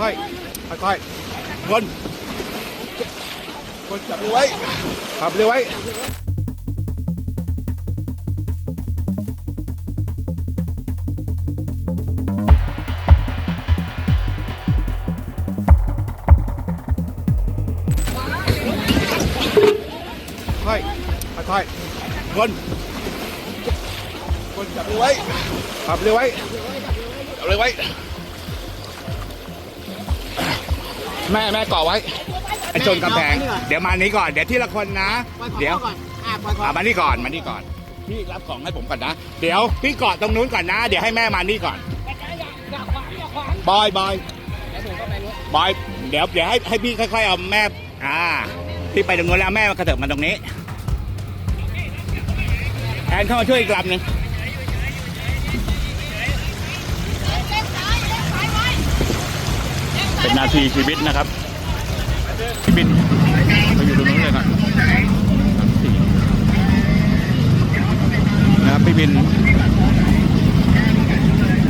ค่อยๆค่อยๆคนคนจับเรือไว้ขับเรือไว้ค่อยค่อยๆคนคนจับเรือไว้ขับเรือไว้จับเรือไว้ แม่แม่เกาะไว้ไอ้ชนกำแพง เดี๋ยวมานี้ก่อน เดี๋ยวที่ละคนนะ เดี๋ยวอะปล่อยคออะมานี่ก่อน มานี่ก่อน พี่รับของให้ผมก่อนนะ เดี๋ยวพี่เกาะตรงนู้นก่อนนะ เดี๋ยวให้แม่มานี่ก่อนบอยบอยบอย เดี๋ยวเดี๋ยวให้ให้พี่ค่อยๆเอาแม่ อ่า พี่ไปตรงนู้นแล้วแม่มากระเถิบมาตรงนี้ แอนเข้ามาช่วยอีกลำหนึ่ง เป็นนาทีชีวิตนะครับพี่บินไปอยู่ตรงนู้นเลยครับสามสี่นะครับพี่บิน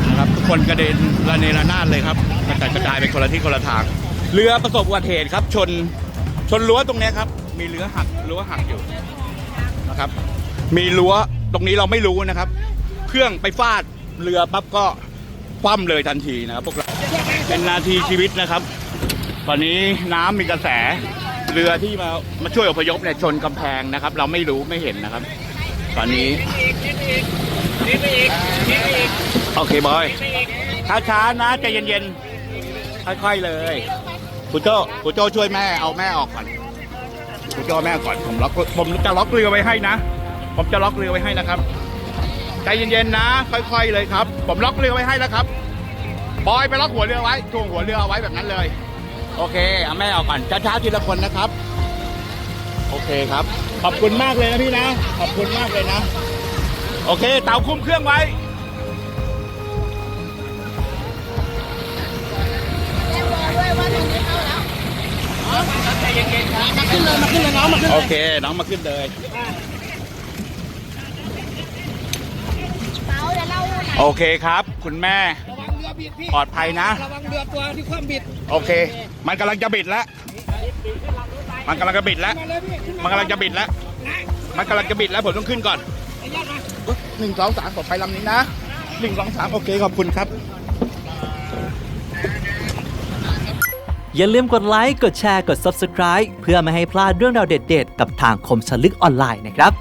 นะครับทุกคนกระเด็นระเนระนาดเลยครับกระจายกระจายไปคนละที่คนละทาง เรือประสบอุบัติเหตุครับ ชนชนรั้วตรงนี้ครับ มีเรือหักรั้วหักอยู่นะครับ มีรั้วตรงนี้เราไม่รู้นะครับ เครื่องไปฟาดเรือปั๊บก็ คว่ำเลยทันทีนะครับพวกเราเป็นนาทีชีวิตนะครับ ตอนนี้น้ำมีกระแสเรือที่มามาช่วยอพยพเนี่ยชนกำแพงนะครับ เราไม่รู้ไม่เห็นนะครับ ตอนนี้โอเคบอยช้าๆนะใจเย็นๆค่อยๆเลยคุณโจ้คุณโจ้ช่วยแม่เอาแม่ออกก่อนคุณโจ้าแม่ก่อนผมล็อกผมจะล็อกเรือไว้ให้นะ ผมจะล็อกเรือไว้ให้นะครับ ใจเย็นๆนะ ค่อยๆเลยครับ ผมล็อกเรือไว้ให้แล้วครับ บอยไปล็อกหัวเรือไว้ทวงหัวเรือเอาไว้แบบนั้นเลย โอเคเอาแม่เอาก่อนช้าๆทีละคนนะครับ โอเคครับ ขอบคุณมากเลยนะพี่นะ ขอบคุณมากเลยนะ โอเค เต่าคุมเครื่องไว้มาขึ้นเลยมาขึ้นเลยน้องมาขึ้นเลโอยเค น้องมาขึ้นเลย โอเคครับ คุณแม่ ระวังเรือบิดพี่ปลอดภัยนะ ระวังเรือตัวที่คว่ำบิดโอเค มันกำลังจะบิดแล้ว มันกำลังจะบิดแล้ว มาเลยพี่ขึ้นมันกำลังจะบิดแล้วมันกำลังจะบิดแล้วผมต้องขึ้นก่อนไอ้ยัดมา หนึ่งสองสามขอไปลำนี้นะหนึ่งสองสามโอเคขอบคุณครับ อย่าลืมกดไลค์ กดแชร์ กด Subscribe เพื่อไม่ให้พลาดเรื่องราวเด็ดๆ กับทางคมชลึกออนไลน์นะครับ